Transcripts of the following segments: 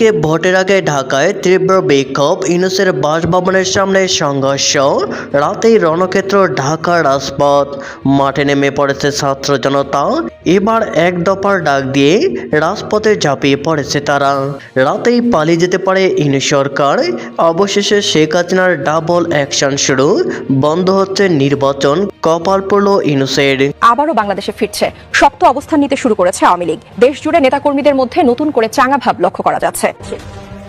এদিকে ভোটের আগে ঢাকায় তীব্র বিক্ষোভ, ইউনুসের বাসভবনের সামনে সংঘর্ষ, রাতেই রণক্ষেত্র, ঢাকা রাজপথ। মাঠে নেমে পড়েছে ছাত্র জনতা। এবার এক দফার ডাক দিয়ে রাজপথে ঝাঁপিয়ে পড়েছে তারা। রাতেই পালিয়ে যেতে পারে ইউনুস সরকার। অবশেষে শেখ হাসিনার ডাবল অ্যাকশন শুরু। বন্ধ হচ্ছে নির্বাচন, কপাল পড়ল ইউনুসের। আবারও বাংলাদেশে ফিরছে। শক্ত অবস্থান নিতে শুরু করেছে আওয়ামী লীগ। দেশ জুড়ে নেতাকর্মীদের মধ্যে নতুন করে চাঙা ভাব লক্ষ্য করা যাচ্ছে।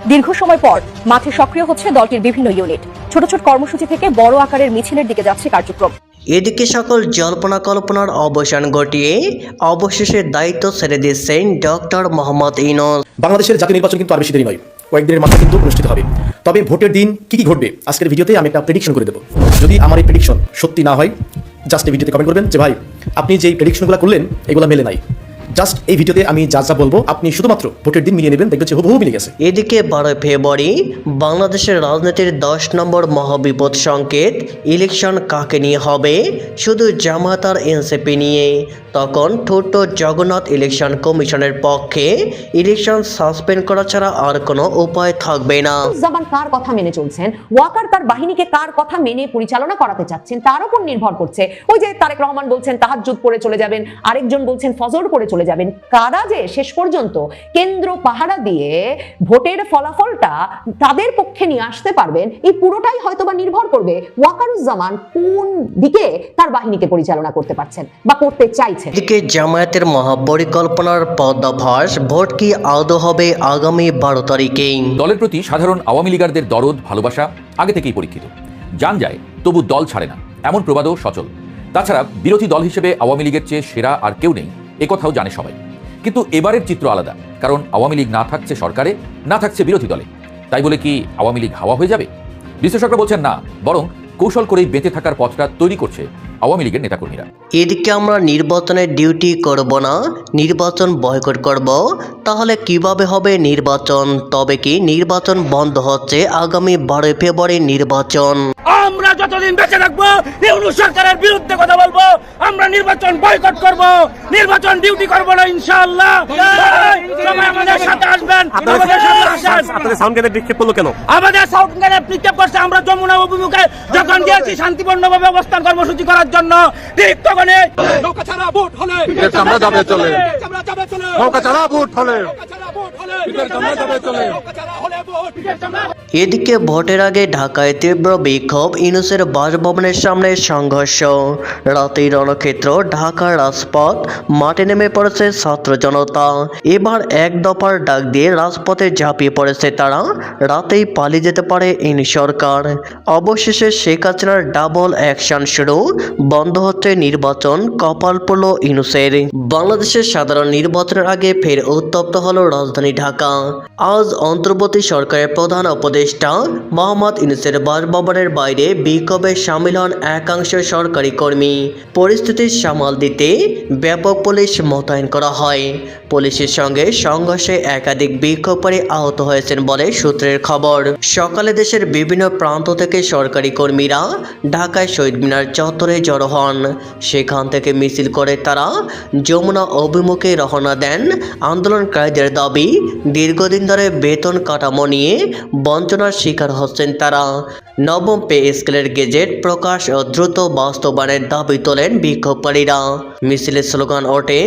দীর্ঘ সময় পর মাঠে সক্রিয় হচ্ছে দলটির বিভিন্ন ইউনিট ছোট ছোট কর্মসূচি থেকে বড় আকারের মিছিলের দিকে যাচ্ছে কার্যক্রম। এদিকে সকল জল্পনা কল্পনার অবসান ঘটিয়ে অবশেষে দায়িত্ব ছেড়ে দিচ্ছেন ডক্টর মোহাম্মদ ইনুস বাংলাদেশের জাতীয় নির্বাচন কিন্তু আর বেশি দেরি নয়। কয়েকদিনের মাথায় কিন্তু অনুষ্ঠিত হবে। তবে ভোটের দিন কি কি ঘটবে আজকের ভিডিওতে আমি একটা প্রেডিকশন করে দেবো। যদি আমার এই প্রেডিকশন সত্যি না হয় জাস্ট এই ভিডিওতে কমেন্ট করবেন যে ভাই আপনি যেই প্রেডিকশনগুলো করলেন এগুলো মেলে নাই। জাস্ট এই ভিডিওতে আমি যা যা বলব আপনি শুধুমাত্র ভোটের দিন মিলিয়ে নেবেন দেখবেন যে হুবহু মিলে গেছে। এদিকে বারোই ফেব্রুয়ারি বাংলাদেশের রাজনীতির দশ নম্বর মহাবিপদ সংকেত ইলেকশন কাকে নিয়ে হবে? শুধু জামাত আর এনসিপি নিয়ে। তখন ঠোঁট জগন্নাথ ইলেকশন কমিশনের পক্ষে ইলেকশন সাসপেন্ড করা ছাড়া আর কোনো উপায় থাকবে না। জামান কার কথা মেনে চলছেন? ওয়াকার তার বাহিনীকে কার কথা মেনে পরিচালনা করাতে চাচ্ছেন? তার উপর নির্ভর করছে। ওই যে তারেক রহমান বলছেন তাহাজ্জুদ পড়ে চলে যাবেন আরেকজন বলছেন ফজর পড়ে চলে যাবেন। কারা যে শেষ পর্যন্ত কেন্দ্র পাহারা দিয়ে ভোটের ফলাফলটা তাদের পক্ষে নিয়ে আসতে পারবেন এই পুরোটাই হয়তোবা নির্ভর করবে ওয়াকারুজ্জামান কোন দিকে তার বাহিনীকে পরিচালনা করতে পারছেন বা করতে চাইছেন। এদিকে জামায়াতের মহাপরিকল্পনার পদ্মাভাস ভোট কি আদৌ হবে আগামী বারো তারিখেই দলের প্রতি সাধারণ আওয়ামী লীগারদের দরদ ভালোবাসা আগে থেকেই পরীক্ষিত। যান যায় তবু দল ছাড়ে না এমন প্রবাদও সচল। তাছাড়া বিরোধী দল হিসেবে আওয়ামী লীগের চেয়ে সেরা আর কেউ নেই। একথাও জানে সবাই। কিন্তু এবারের চিত্র আলাদা, কারণ আওয়ামী লীগ না থাকছে সরকারে, না থাকছে বিরোধী দলে। তাই বলে কি আওয়ামী লীগ হাওয়া হয়ে যাবে? বিশ্লেষকরা বলছেন না, বরং কৌশল করেই বেঁচে থাকার পথটা তৈরি করছে আওয়ামী লীগের নেতাকর্মীরা। এদিকে আমরা নির্বাচনের ডিউটি করব না, নির্বাচন বয়কট করব, তাহলে কীভাবে হবে নির্বাচন? তবে কি নির্বাচন বন্ধ হচ্ছে আগামী বারোই ফেব্রুয়ারি নির্বাচন। আমরা যতদিন বেঁচে থাকব ইউনুস সরকারের বিরুদ্ধে কথা বলব আমরা নির্বাচন বয়কট করব নির্বাচন ডিউটি করব না ইনশাআল্লাহ। সবাই আমাদের সাথে আসবেন আমাদের সাথে আসেন। আপনাদের সাউন্ড নিক্ষেপ করল কেন? আমাদের নিক্ষেপ করছে আমরা যমুনা অভিমুখে যখন গিয়েছি শান্তিপূর্ণভাবে অবস্থান কর্মসূচি করার জন্য ঠিক তখনই নৌকা ছাড়া ভোট হলে আমরা যাবে চলে। আমরা যাবে চলে। নৌকা ছাড়া ভোট হলে। নৌকা ছাড়া ভোট হলে আমরা যাবে চলে নৌকা ছাড়া হলে ভোট আমরা এদিকে ভোটের আগে ঢাকায় তীব্র বিক্ষোভ, ইনুসের বাসভবনের সামনে সংঘর্ষ। রাতেই রণক্ষেত্র ঢাকার রাজপথ, মাঠে নেমে পড়েছে ছাত্র জনতা। এবার এক দফার ডাক দিয়ে রাজপথে ঝাঁপিয়ে পড়েছে তারা। রাতেই পালিয়ে যেতে পারে ইন সরকার। অবশেষে শেখ হাসিনার ডাবল অ্যাকশন শুরু। বন্ধ হচ্ছে নির্বাচন, কপাল পড়ল ইনুসের। বাংলাদেশের সাধারণ নির্বাচনের আগে ফের উত্তপ্ত হলো রাজধানী ঢাকা। আজ অন্তর্বর্তী সরকারের প্রধান উপদেষ্টা মোহাম্মদ ইউনুসের বাসভবনের বাইরে বিক্ষোভে সামিল হন একাংশ সরকারি কর্মী। পরিস্থিতি সামাল দিতে ব্যাপক পুলিশ মোতায়েন করা হয়। পুলিশের সঙ্গে সংঘর্ষে একাধিক বিক্ষোভকারী আহত হয়েছেন বলে সূত্রের খবর। সকালে দেশের বিভিন্ন প্রান্ত থেকে সরকারি কর্মীরা ঢাকায় শহীদ মিনার চত্বরে জড়ো হন। সেখান থেকে মিছিল করে তারা যমুনা অভিমুখে রওনা দেন। আন্দোলনকারীদের দাবি, দীর্ঘদিন ধরে বেতন কাঠামো নিয়ে বঞ্চনার শিকার হচ্ছেন তারা। নবম পে স্কেলের গেজেট প্রকাশ ও দ্রুত বাস্তবায়নের দাবি তোলেন বিক্ষোভকারীরা। মিছিলের স্লোগান ওঠে,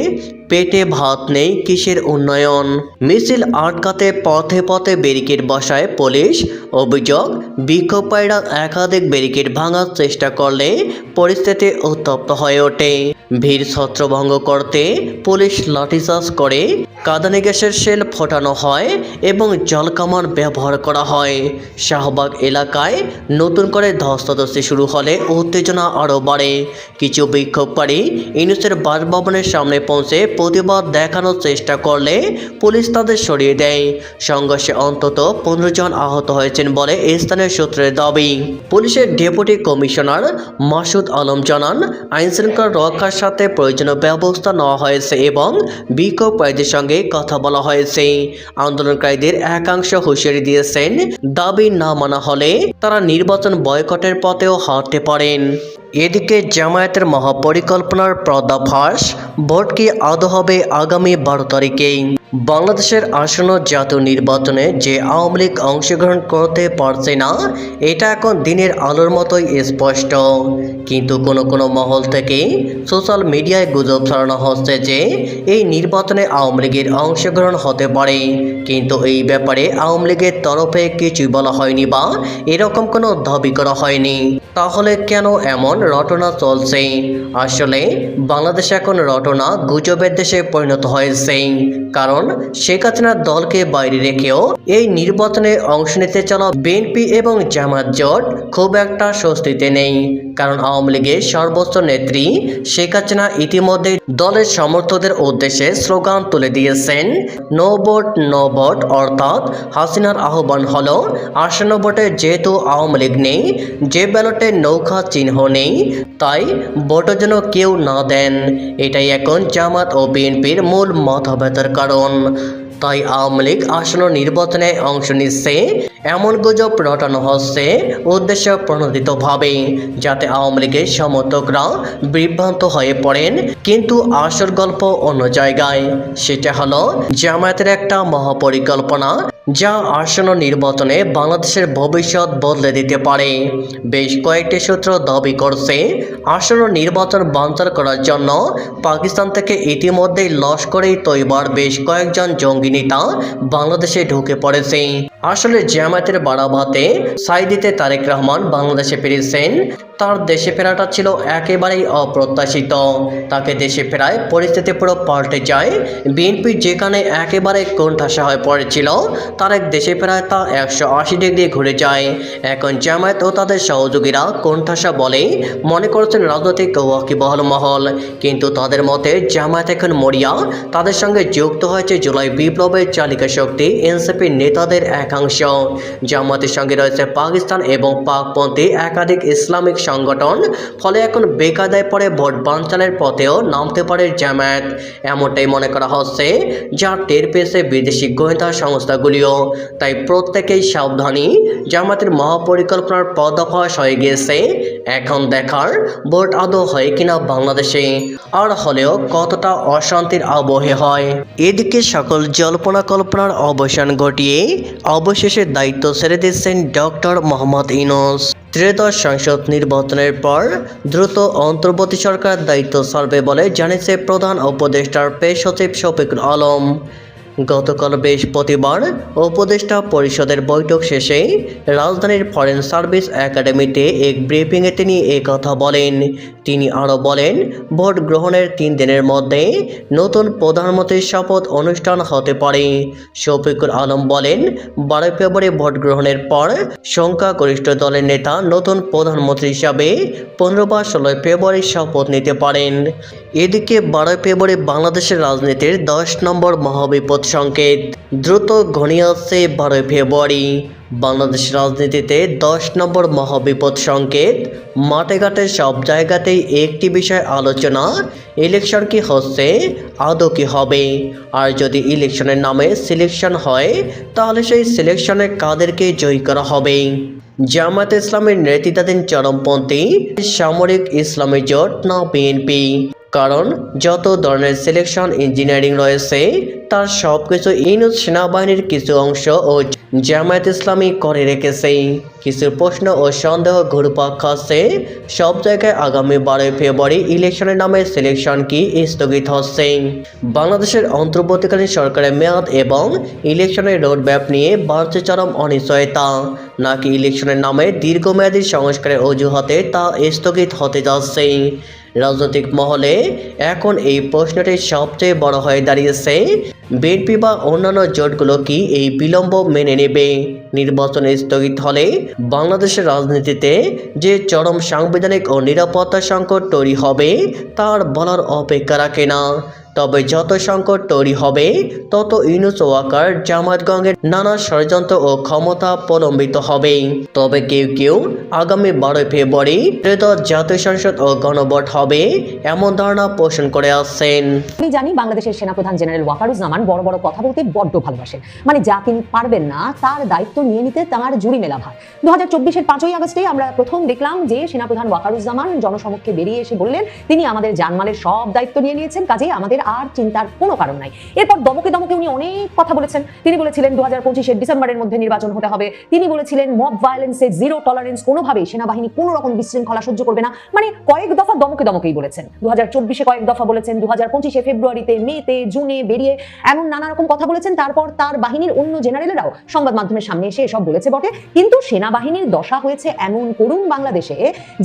পেটে ভাত নেই, কিসের উন্নয়ন? মিছিল আটকাতে পথে পথে ব্যারিকেড বসায় পুলিশ। অভিযোগ, বিক্ষোভকারীরা একাধিক ব্যারিকেড ভাঙার চেষ্টা করলে পরিস্থিতি উত্তপ্ত হয়ে ওঠে। ভিড় ছত্রভঙ্গ করতে পুলিশ লাঠিচার্জ করে, কাঁদানে গ্যাসের সেল ফোটানো হয় এবং জলকামান ব্যবহার করা হয়। শাহবাগ এলাকায় নতুন করে ধস্তাধস্তি শুরু হলে উত্তেজনা আরও বাড়ে। কিছু বিক্ষোভকারী ইউনুসের বাসভবনের সামনে পৌঁছে প্রতিবাদ দেখানোর চেষ্টা করলে পুলিশ তাদের সরিয়ে দেয়। সংঘর্ষে অন্তত পনেরো জন আহত হয়েছেন বলে স্থানীয় সূত্রের দাবি। পুলিশের ডেপুটি কমিশনার মাসুদ আলম জানান, আইনশৃঙ্খলা রক্ষার সাথে প্রয়োজনীয় ব্যবস্থা নেওয়া হয়েছে এবং বিক্ষোভকারীদের সঙ্গে কথা বলা হয়েছে। আন্দোলনকারীদের একাংশ হুঁশিয়ারি দিয়েছেন, দাবি না মানা হলে তারা নির্বাচন বয়কটের পথেও হাঁটতে পারেন। এদিকে জামায়াতের মহাপরিকল্পনার পর্দাফাঁস ভোট কি আদৌ হবে আগামী বারো তারিখেই বাংলাদেশের আসন্ন জাতীয় নির্বাচনে যে আওয়ামী লীগ অংশগ্রহণ করতে পারছে না, এটা এখন দিনের আলোর মতোই স্পষ্ট। কিন্তু কোনো কোনো মহল থেকে সোশ্যাল মিডিয়ায় গুজব ছড়ানো হচ্ছে যে এই নির্বাচনে আওয়ামী লীগের অংশগ্রহণ হতে পারে। কিন্তু এই ব্যাপারে আওয়ামী লীগের তরফে কিছুই বলা হয়নি বা এরকম কোনো দাবি করা হয়নি। তাহলে কেন এমন রটনা চলছে? আসলে বাংলাদেশ এখন রটনা গুজবের দেশে পরিণত হয়েছে। কারণ শেখ হাসিনার দলকে বাইরে রেখেও এই নির্বাচনে অংশ নিতে চলা বিএনপি এবং জামাত জোট খুব একটা স্বস্তিতে নেই। কারণ আওয়ামী লীগের সর্বোচ্চ নেত্রী শেখ হাসিনা ইতিমধ্যে দলের সমর্থকদের উদ্দেশ্যে স্লোগান তুলে দিয়েছেন, নো ভোট নো ভোট অর্থাৎ হাসিনার আহ্বান হলো আসন্ন ভোটে যেহেতু আওয়ামী লীগ নেই, যে ব্যালটে নৌকা, চিহ্ন নেই। তাই ভোট যেন কেউ না দেন। এটাই এখন জামাত ও বিএনপির মূল মাথা ব্যথার কারণ। তাই আওয়ামী লীগ আসন্ন নির্বাচনে অংশ নিচ্ছে এমন গুজব রটানো হচ্ছে উদ্দেশ্য প্রণোদিতভাবে, যাতে আওয়ামী লীগের সমর্থকরা বিভ্রান্ত হয়ে পড়েন। কিন্তু আসল গল্প অন্য জায়গায়, সেটা হলো জামায়াতের একটা মহাপরিকল্পনা, যা আসন্ন নির্বাচনে বাংলাদেশের ভবিষ্যৎ বদলে দিতে পারে। বেশ কয়েকটি সূত্র দাবি করছে, আসন্ন নির্বাচন বাঞ্চার করার জন্য পাকিস্তান থেকে ইতিমধ্যেই লস্করেই তৈবার বেশ কয়েকজন জঙ্গি নেতা বাংলাদেশে ঢুকে পড়েছে। আসলে জামায়াতের বাড়াবাতে সাইদিতে তারেক রহমান বাংলাদেশে ফিরেছেন। তার দেশে ফেরাটা ছিল একেবারেই অপ্রত্যাশিত। তাকে দেশে ফেরায় পরিস্থিতি পুরো পাল্টে যায়। বিএনপি যেখানে একেবারে কোণঠাসা হয়ে পড়েছিল, তার এক দেশে ফেরায় তা একশো আশি ডিগ্রি ঘুরে যায়। এখন জামায়াত ও তাদের সহযোগীরা কোণঠাসা বলেই মনে করছেন রাজনৈতিক ওয়াকিবহল মহল। কিন্তু তাদের মতে জামায়াত এখন মরিয়া। তাদের সঙ্গে যুক্ত হয়েছে জুলাই বিপ্লবের চালিকা শক্তি এনসিপির নেতাদের একাংশ। জামায়াতের সঙ্গে রয়েছে পাকিস্তান এবং পাকপন্থী একাধিক ইসলামিক সংগঠন, ফলে এখন বেকাদায় পড়ে ভোট বাঞ্চালের পথেও নামতে পারে জামায়াত। এমনটাই মনে করা হচ্ছে, যা টের পেয়েছে বিদেশি গোয়েন্দা সংস্থাগুলিও। তাই প্রত্যেকেই সাবধানী জামাতের মহাপরিকল্পনার পর্দাফাশ হয়ে গিয়েছে। এখন দেখার ভোট আদৌ হয় কিনা বাংলাদেশে, আর হলেও কতটা অশান্তির আবহে হয়। এদিকে সকল জল্পনা কল্পনার অবসান ঘটিয়ে অবশেষে দায়িত্ব ছেড়ে দিচ্ছেন ডক্টর মোহাম্মদ ইনোস ত্রয়োদশ সংসদ নির্বাচনের পর দ্রুত অন্তর্বর্তী সরকার দায়িত্ব ছাড়বে বলে জানিয়েছে প্রধান উপদেষ্টার পেশ সচিব শফিকুল আলম। গতকাল বৃহস্পতিবার উপদেষ্টা পরিষদের বৈঠক শেষে রাজধানীর ফরেন সার্ভিস একাডেমিতে এক ব্রিফিংয়ে তিনি কথা বলেন। তিনি আরও বলেন, ভোট গ্রহণের তিন দিনের মধ্যে নতুন প্রধানমন্ত্রীর শপথ অনুষ্ঠান হতে পারে। শফিকুল আলম বলেন, বারোই ফেব্রুয়ারি ভোট গ্রহণের পর সংখ্যাগরিষ্ঠ দলের নেতা নতুন প্রধানমন্ত্রী হিসাবে পনেরো বা ষোলোই ফেব্রুয়ারি শপথ নিতে পারেন। এদিকে বারোই ফেব্রুয়ারি বাংলাদেশের রাজনীতির দশ নম্বর মহাবিপদ সংকেত। দ্রুত ঘনিয়ে আসছে বারোই ফেব্রুয়ারি। বাংলাদেশ রাজনীতিতে দশ নম্বর মহাবিপদ সংকেত। মাঠে ঘাটে সব জায়গাতেই একটি বিষয় আলোচনা, ইলেকশন কি হচ্ছে, আদৌ কি হবে? আর যদি ইলেকশনের নামে সিলেকশন হয়, তাহলে সেই সিলেকশনে কাদেরকে জয়ী করা হবে? জামায়াত ইসলামের নেতৃত্বাধীন চরমপন্থী সামরিক ইসলামী জোট না বিএনপি? কারণ যত ধরনের সিলেকশন ইঞ্জিনিয়ারিং রয়েছে, তার সব কিছু ইউনুস সেনাবাহিনীর কিছু অংশ ও জামায়াত ইসলামী করে রেখেছে। কিছু প্রশ্ন ও সন্দেহ ঘুরপাক খাচ্ছে। সব জায়গায় আগামী বারোই ফেব্রুয়ারি ইলেকশনের নামে সিলেকশন কি স্থগিত হচ্ছে? বাংলাদেশের অন্তর্বর্তীকালীন সরকারের মেয়াদ এবং ইলেকশনের রোডম্যাপ নিয়ে বাড়ছে চরম অনিশ্চয়তা। নাকি ইলেকশনের নামে দীর্ঘমেয়াদী সংস্কারের অজুহাতে তা স্থগিত হতে যাচ্ছে? রাজনৈতিক মহলে এখন এই প্রশ্নটি সবচেয়ে বড় হয়ে দাঁড়িয়েছে, বিএনপি বা অন্যান্য জোটগুলো কি এই বিলম্ব মেনে নেবে? নির্বাচন স্থগিত হলে বাংলাদেশের রাজনীতিতে যে চরম সাংবিধানিক ও নিরাপত্তা সংকট তৈরি হবে, তার বলার অপেক্ষা রাখে না। তবে যত সংকট তৈরি হবে, তত ইউনুস ওয়াকার জামাতগঞ্জের নানা ষড়যন্ত্র ও ক্ষমতা প্রলম্বিত হবে। তবে কেউ কেউ আগামী বারোই ফেব্রুয়ারি ত্রেদশ জাতীয় সংসদ ও গণভোট হবে, এমন ধারণা পোষণ করে আসছেন। আমি জানি বাংলাদেশের সেনাপ্রধান জেনারেল ওয়াকারুজ্জামান বড় বড় কথা বলতে বড্ড ভালোবাসেন। মানে যা তিনি পারবেন না, তার দায়িত্ব নিয়ে নিতে তার জুড়ি মেলা ভার। দু হাজার চব্বিশের পাঁচই আগস্টে আমরা প্রথম দেখলাম যে সেনাপ্রধান ওয়াকারুজ্জামান জনসমক্ষে বেরিয়ে এসে বললেন, তিনি আমাদের জানমালের সব দায়িত্ব নিয়ে নিয়েছেন, কাজেই আমাদের আর চিন্তার কোনো কারণ নাই। এরপর দমকে দমকে উনি অনেক কথা বলেছেন। তিনি বলেছিলেন দু হাজার ডিসেম্বরের মধ্যে নির্বাচন হতে হবে। তিনি বলেছিলেন, মব ভায়োলেন্সে জিরো টলারেন্স কোনোভাবেই সেনাবাহিনী কোনো রকম বিশৃঙ্খলা সহ্য করবে না। মানে কয়েক দফা দমকে দমকেই বলেছেন। দু হাজার কয়েক দফা বলেছেন দু হাজার পঁচিশে ফেব্রুয়ারিতে মেতে, জুনে বেরিয়ে এমন নানা রকম কথা বলেছেন। তারপর তার বাহিনীর অন্য জেনারেলেরাও সংবাদ মাধ্যমের সামনে এসে এসব বলেছে বটে। কিন্তু সেনাবাহিনীর দশা হয়েছে এমন করুণ বাংলাদেশে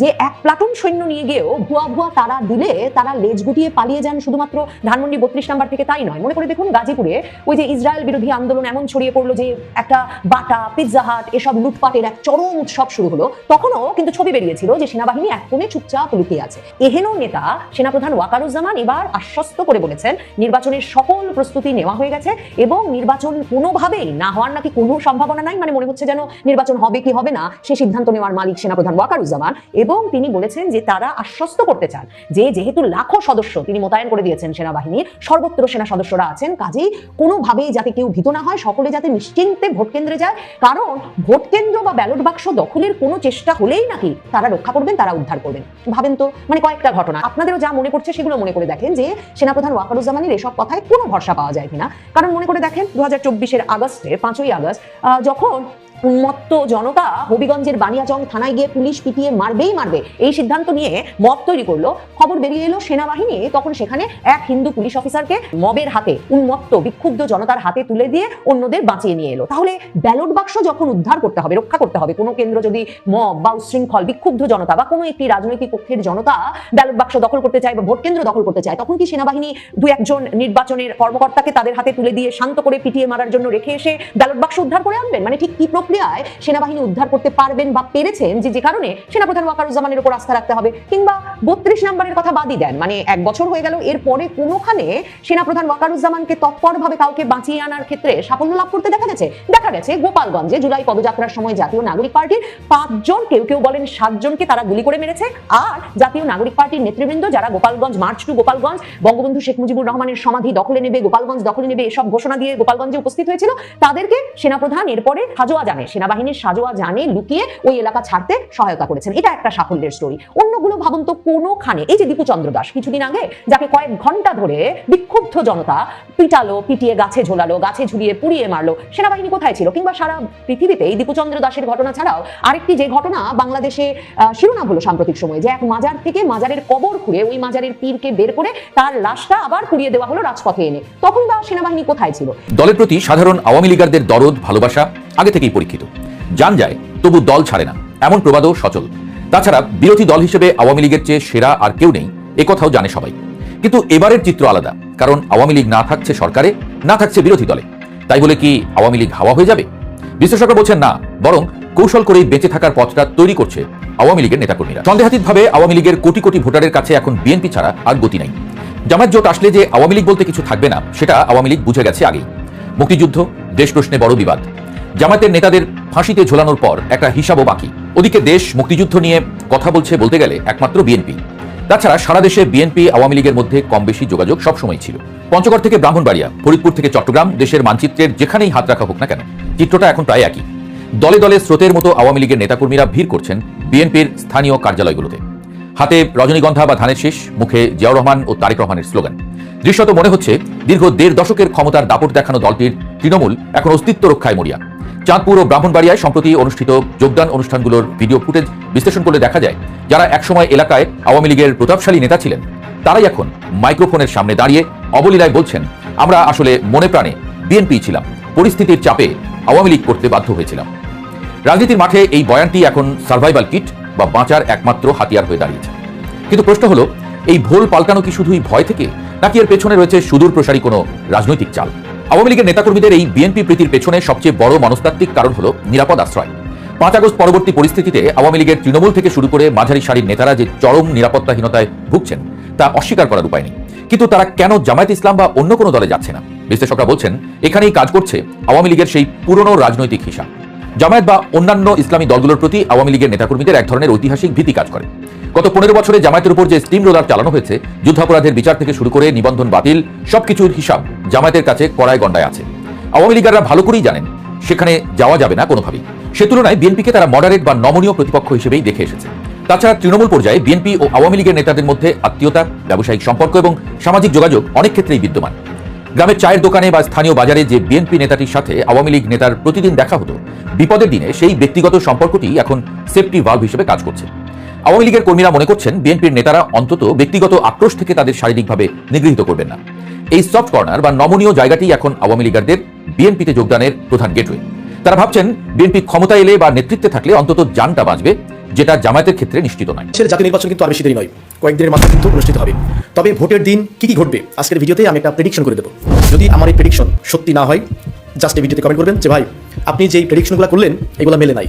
যে এক প্লাটুন সৈন্য নিয়ে গিয়েও ভুয়া ভুয়া তারা দিলে তারা লেজ গুটিয়ে পালিয়ে যান শুধুমাত্র ধানমন্ডি বত্রিশ নাম্বার থেকে তাই নয়। মনে করে দেখুন গাজীপুরে ওই যে ইসরায়েল বিরোধী আন্দোলন এমন ছড়িয়ে পড়ল যে একটা বাটা পিৎজা হাট এসব লুটপাটের এক চরম উৎসব শুরু হলো। তখনও কিন্তু ছবি বেরিয়েছিল যে সেনাবাহিনী এক কোণে চুপচাপ লুকিয়ে আছে। এহেন নেতা সেনাপ্রধান ওয়াকারুজ্জামান এবার আশ্বস্ত করে বলেছেন, নির্বাচনের সকল প্রস্তুতি নেওয়া হয়ে গেছে এবং নির্বাচন কোনোভাবেই না হওয়ার নাকি কোনো সম্ভাবনা নাই। মানে মনে হচ্ছে যেন নির্বাচন হবে কি হবে না, সে সিদ্ধান্ত নেওয়ার মালিক সেনাপ্রধান ওয়াকারুজ্জামান। এবং তিনি বলেছেন যে তারা আশ্বস্ত করতে চান যে যেহেতু লাখো সদস্য তিনি মোতায়েন করে দিয়েছেন সেনাবাহিনীর সর্বত্র সেনা সদস্যরা আছেন। কাজেই কোনোভাবেই যাতে কেউ ভীত না হয়, সকলে যাতে নিশ্চিন্তে ভোট কেন্দ্রে যায়। কারণ ভোট কেন্দ্র বা ব্যালট বাক্স দখলের কোনো চেষ্টা হলেই নাকি তারা রক্ষা করবেন, তারা উদ্ধার করবেন। ভাবেন তো মানে কয়েকটা ঘটনা। আপনাদেরও যা মনে করছে সেগুলো মনে করে দেখেন যে, সেনাপ্রধান ওয়াকারুজ্জামানের এসব কথায় কোনো ভরসা পাওয়া যায় কিনা। কারণ মনে করে দেখেন দু হাজার চব্বিশের আগস্টে পাঁচই আগস্ট যখন উন্মত্ত জনতা হবিগঞ্জের বানিয়াচং থানায় গিয়ে পুলিশ পিটিয়ে মারবেই মারবে। এই সিদ্ধান্ত নিয়ে মব তৈরি করল। খবর বেরিয়ে এলো সেনাবাহিনী। তখন সেখানে এক হিন্দু পুলিশ অফিসারকে মবের হাতে, উন্মত্ত, বিক্ষুব্ধ জনতার হাতে তুলে দিয়ে অন্যদের বাঁচিয়ে নিয়ে এলো। তাহলে ব্যালট বাক্স যখন উদ্ধার করতে হবে, রক্ষা করতে হবে, কোনো কেন্দ্র যদি মব বা উশৃঙ্খল, বিক্ষুব্ধ জনতা বা কোনো একটি রাজনৈতিক পক্ষের জনতা ব্যালট বাক্স দখল করতে চায় বা ভোট কেন্দ্র দখল করতে চায়, তখন কি সেনাবাহিনী দু একজন নির্বাচনের কর্মকর্তাকে তাদের হাতে তুলে দিয়ে শান্ত করে পিটিয়ে মারার জন্য রেখে এসে ব্যালট বাক্স উদ্ধার করে আনবেন? মানে ঠিক কি প্রক্রিয়ায় সেনাবাহিনী উদ্ধার করতে পারবেন বা পেরেছেন যে যে কারণে সেনাপ্রধান ওয়াকারুজ্জামানের উপর আস্থা রাখতে হবে, কিংবা বত্রিশ নম্বরের কথা বাদই দেন। মানে এক বছর হয়ে গেল, এরপরে কোনোখানে সেনাপ্রধান ওয়াকারুজ্জামানকে তৎপরভাবে কাউকে বাঁচিয়ে আনার ক্ষেত্রে সাফল্য লাভ করতে দেখা গেছে। দেখা গেছে, গোপালগঞ্জে জুলাই পদযাত্রার সময় জাতীয় নাগরিক পার্টির পাঁচজন, কেউ কেউ বলেন সাতজনকে তারা গুলি করে মেরেছে। আর জাতীয় নাগরিক পার্টির নেতৃবৃন্দ যারা গোপালগঞ্জ মার্চ টু গোপালগঞ্জ, বঙ্গবন্ধু শেখ মুজিবুর রহমানের সমাধি দখলে নেবে, গোপালগঞ্জ দখলে নেবে, এসব ঘোষণা দিয়ে গোপালগঞ্জে উপস্থিত হয়েছিল, তাদেরকে সেনাপ্রধান এরপরে সাজোয়া জানে সেনাবাহিনীর সাজোয়া জানে, লুকিয়ে ওই এলাকা ছাড়তে সহায়তা করেছেন। এটা একটা সাফল্যের স্টোরি অন্যগুলো ভাবুন তো কোনোখানে। এই যে দীপুচন্দ্র দাস, কিছুদিন আগে যাকে কয়েক ঘণ্টা ধরে বিক্ষুব্ধ জনতা পিটালো, পিটিয়ে গাছে ঝোলালো, গাছে ঝুলিয়ে পুড়িয়ে মারলো। সেনাবাহিনী কোথায় ছিল? কিংবা সারা পৃথিবীতে এই দীপুচন্দ্র দাসের ঘটনা ছাড়াও আরেকটি যে ঘটনা বাংলাদেশে শিরোনাম হলো সাম্প্রতিক সময়ে, যে এক মাজার থেকে মাজারের কবর খুঁড়ে ওই মাজারের পীরকে বের করে তার লাশটা আবার পুড়িয়ে দেওয়া হলো রাজপথে এনে। তখন বা সেনাবাহিনী কোথায় ছিল? দলের প্রতি সাধারণ আওয়ামী লীগারদের দরদ, ভালোবাসা আগে থেকেই পরীক্ষিত। জান যায়, তবু দল ছাড়ে না। এমন প্রবাদও সচল। তাছাড়া বিরোধী দল হিসেবে আওয়ামী লীগের চেয়ে সেরা আর কেউ নেই একথাও জানে সবাই। কিন্তু এবারের চিত্র আলাদা, কারণ আওয়ামী লীগ না থাকছে সরকারে, না থাকছে বিরোধী দলে। তাই বলে কি আওয়ামী লীগ হাওয়া হয়ে যাবে? বিশ্লেষকরা বলছেন না, বরং কৌশল করেই বেঁচে থাকার পথটা তৈরি করছে আওয়ামী লীগের নেতাকর্মীরা। সন্দেহাতীতভাবে আওয়ামী লীগের কোটি কোটি ভোটারের কাছে এখন বিএনপি ছাড়া আর গতি নাই। জামায়াত জোট আসলে যে আওয়ামী লীগ বলতে কিছু থাকবে না, সেটা আওয়ামী লীগ বুঝে গেছে আগেই। মুক্তিযুদ্ধ দেশ প্রশ্নে বড় বিবাদ। জামায়াতের নেতাদের ফাঁসিতে ঝোলানোর পর একটা হিসাবও বাকি। ওদিকে দেশ মুক্তিযুদ্ধ নিয়ে কথা বলছে বলতে গেলে একমাত্র বিএনপি। তাছাড়া সারা দেশে বিএনপি, আওয়ামী লীগের মধ্যে কম বেশি যোগাযোগ সবসময় ছিল। পঞ্চগড় থেকে ব্রাহ্মণবাড়িয়া, ফরিদপুর থেকে চট্টগ্রাম দেশের মানচিত্রের যেখানেই হাত রাখা হোক না কেন, চিত্রটা এখন প্রায় একই। দলে দলে স্রোতের মতো আওয়ামী লীগের নেতাকর্মীরা ভিড় করছেন বিএনপির স্থানীয় কার্যালয়গুলোতে। হাতে রজনীগন্ধা বা ধানের শীষ, মুখে জিয়াউর রহমান ও তারেক রহমানের স্লোগান। দৃশ্যত মনে হচ্ছে দীর্ঘ দেড় দশকের ক্ষমতার দাপট দেখানো দলটির তৃণমূল এখন অস্তিত্ব রক্ষায় মরিয়া। চাঁদপুর ও ব্রাহ্মণবাড়িয়ায় সম্প্রতি অনুষ্ঠিত যোগদান অনুষ্ঠানগুলোর ভিডিও ফুটেজ বিশ্লেষণ করলে দেখা যায়, যারা একসময় এলাকায় আওয়ামী লীগের প্রতাপশালী নেতা ছিলেন, তারাই এখন মাইক্রোফোনের সামনে দাঁড়িয়ে অবলীলায় বলছেন, আমরা আসলে মনে প্রাণে বিএনপি ছিলাম, পরিস্থিতির চাপে আওয়ামী লীগ করতে বাধ্য হয়েছিলাম। রাজনীতির মাঠে এই বয়ানটি এখন সার্ভাইভাল কিট বা বাঁচার একমাত্র হাতিয়ার হয়ে দাঁড়িয়েছে। কিন্তু প্রশ্ন হলো, এই ভোল পাল্টানো কি শুধুই ভয় থেকে নাকি এর পেছনে রয়েছে সুদূর প্রসারী কোনো রাজনৈতিক চাল? আওয়ামী লীগের নেতাকর্মীদের এই বিএনপি প্রীতির পেছনে সবচেয়ে বড় মনস্তাত্ত্বিক কারণ হলো নিরাপদ আশ্রয়। পাঁচ আগস্ট পরবর্তী পরিস্থিতিতে আওয়ামী লীগের তৃণমূল থেকে শুরু করে মাঝারি সারির নেতারা যে চরম নিরাপত্তাহীনতায় ভুগছেন, তা অস্বীকার করার উপায় নেই। কিন্তু তারা কেন জামায়াত ইসলাম বা অন্য কোনো দলে যাচ্ছে না? বিশ্লেষকরা বলছেন, এখানেই কাজ করছে আওয়ামী লীগের সেই পুরনো রাজনৈতিক হিসাব। জামায়াত বা অন্যান্য ইসলামী দলগুলোর প্রতি আওয়ামী লীগের নেতাকর্মীদের এক ধরনের ঐতিহাসিক ভীতি কাজ করে। গত পনেরো বছরে জামায়াতের উপর যে স্টিম রোলার চালানো হয়েছে, যুদ্ধাপরাধের বিচার থেকে শুরু করে নিবন্ধন বাতিল, সবকিছুর হিসাব জামায়াতের কাছে কড়ায় গন্ডায় আছে। আওয়ামী লীগাররা ভালো করেই জানেন, সেখানে যাওয়া যাবে না কোনোভাবেই। সে তুলনায় বিএনপিকে তারা মডারেট বা নমনীয় প্রতিপক্ষ হিসেবেই দেখে এসেছে। তাছাড়া তৃণমূল পর্যায়ে বিএনপি ও আওয়ামী লীগের নেতাদের মধ্যে আত্মীয়তা, ব্যবসায়িক সম্পর্ক এবং সামাজিক যোগাযোগ অনেক ক্ষেত্রেই বিদ্যমান। গ্রামের চায়ের দোকানে বা স্থানীয় বাজারে যে বিএনপি নেতাটির সাথে আওয়ামী লীগ নেতার প্রতিদিন দেখা হতো, বিপদের দিনে সেই ব্যক্তিগত সম্পর্কটি এখন সেফটি ভাল্ভ হিসেবে কাজ করছে। আওয়ামী লীগের কর্মীরা মনে করছেন, বিএনপির নেতারা অন্তত ব্যক্তিগত আক্রোশ থেকে তাদের শারীরিকভাবে নিগৃহীত করবেন না। এই সফট কর্নার বা নমনীয় জায়গাটি এখন আওয়ামী লীগারদের বিএনপিতে যোগদানের প্রধান গেটওয়ে তারা ভাবছেন, বিএনপি ক্ষমতা এলে বা নেতৃত্বে থাকলে অন্তত যানটা বাঁচবে, যেটা জামায়াতের ক্ষেত্রে নিশ্চিত নয়। দেশের জাতীয় নির্বাচন কিন্তু আর বেশি দেরি নয়। কয়েকদিনের মাথায় কিন্তু অনুষ্ঠিত হবে। তবে ভোটের দিন কি কি ঘটবে, আজকের ভিডিওতে আমি একটা প্রেডিকশন করে দেবো। যদি আমার এই প্রেডিকশন সত্যি না হয় জাস্ট এই ভিডিওতে কমেন্ট করবেন যে, ভাই, আপনি যেই প্রেডিকশনগুলো করলেন, এগুলো মেলে নাই।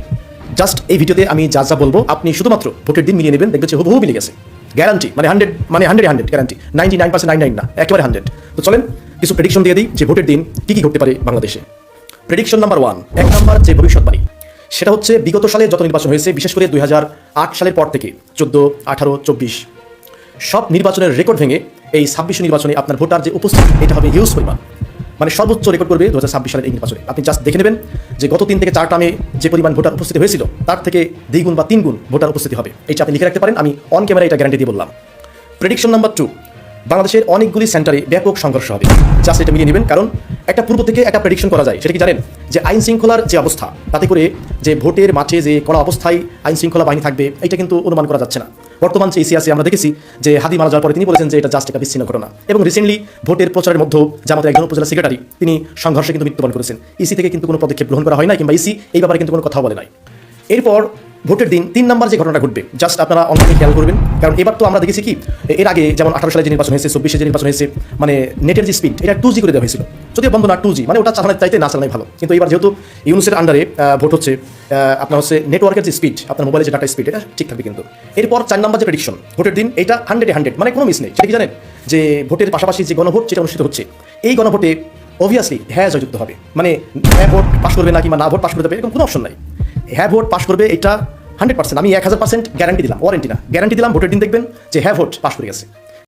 জাস্ট এই ভিডিওতে আমি যা যা বলব, আপনি শুধুমাত্র ভোটের দিন মিলিয়ে নেবেন, দেখবেন হুবহু মিলে গেছে। গ্যারান্টি মানে হান্ড্রেড মানে hundred hundred guarantee ninety nine percent nine nine না, একেবারে হান্ড্রেড তো চলেন, কিছু প্রেডিকশন দিয়ে দিই যে ভোটের দিন কি কি ঘটতে পারে বাংলাদেশে। প্রেডিকশন নাম্বার ওয়ান এক নাম্বার যে ভবিষ্যৎবাণী, সেটা হচ্ছে বিগত সালে যত নির্বাচন হয়েছে, বিশেষ করে দুই হাজার আট সালের পর থেকে, চোদ্দ, আঠারো, চব্বিশ, সব নির্বাচনের রেকর্ড ভেঙে এই ছাব্বিশ নির্বাচনে আপনার ভোটার যে উপস্থিতি, এটা হবে হিউজ পরিমাণ। মানে সর্বোচ্চ রেকর্ড করবে দু সালের এই নির্বাচনে। আপনি জাস্ট দেখে নেবেন যে গত তিন থেকে চার টামে যে পরিমাণ ভোটার উপস্থিতি হয়েছিল, তার থেকে দ্বিগুণ বা তিনগুণ ভোটার উপস্থিতি হবে। এটা আপনি লিখে রাখতে পারেন, আমি অন ক্যামেরা এটা গ্যারান্টি দিয়ে বললাম। প্রেডিকশন নাম্বার টু বাংলাদেশের অনেকগুলি সেন্টারে ব্যাপক সংঘর্ষ হবে। জাস্ট এটা মিলিয়ে নেবেন, কারণ একটা পূর্ব থেকে একটা প্রেডিকশন করা যায়। সেটা কি জানেন? যে আইন শৃঙ্খলার যে অবস্থা, তাতে করে যে ভোটের মাঠে যে কোনো অবস্থায় আইন শৃঙ্খলা বাহিনী থাকবে, এটা কিন্তু অনুমান করা যাচ্ছে না। বর্তমান ইসি আছে আমরা দেখেছি যে হাদি মারা যাওয়ার পরে তিনি বলেছেন যে এটা জাস্ট একটা বিচ্ছিন্ন ঘটনা। এবং রিসেন্টলি ভোটের প্রচারের মধ্যেও জামাতের একজন উপজেলা সেক্রেটারি তিনি সংঘর্ষে কিন্তু মৃত্যুবরণ করেছেন। ইসি থেকে কিন্তু কোনো পদক্ষেপ গ্রহণ করা হয় না কিংবা ইসি এই ব্যাপারে কিন্তু কোনো কথা বলে নাই। এরপর ভোটের দিন তিন নম্বর যে ঘটনাটা ঘটবে জাস্ট আপনারা অনলাইনে খেয়াল করবেন। কারণ এবার তো আমরা দেখেছি কি, এর আগে যেমন আঠারো সালে যে নির্বাচন হয়েছে, চব্বিশে যে নির্বাচন হয়েছে মানে নেটের যে স্পিড এটা টু জি করে দেওয়া হয়েছিল। যদিও বন্ধ না টু জি মানে ওটা চালানোর চাইতে না চালানোই ভালো। কিন্তু এবার যেহেতু ইউনুসের আন্ডারে ভোট হচ্ছে আপনার হচ্ছে নেটওয়ার্কের যে স্পিড আপনার মোবাইলের যে ডাটা স্পিড এটা ঠিক থাকবে কিন্তু। এরপর চার নম্বর যে প্রেডিকশন ভোটের দিন এটা হান্ড্রেডে হান্ড্রেড মানে কোনো মিস নেই। সেটা কি জানেন? যে ভোটের পাশাপাশি যে গণভোট যেটা অনুষ্ঠিত হচ্ছে, এই গণভোটে অবভিয়াসলি হ্যাঁ জয়যুক্ত হবে। মানে হ্যাঁ ভোট পাশ করবে না কিংবা না ভোট পাশ করে দেবে এরকম কোনো অপশন নাই। হ্যাঁ ভোট পাশ করবে, এটা হান্ড্রেড পার্সেন্ট আমি এক হাজার পার্সেন্ট গ্যারান্টি দিলাম ওয়ারেন্টি না। গ্যারান্টি দিলাম, ভোটের দিন দেখবেন যে হ্যাঁ ভোট পাশ করে গেছে।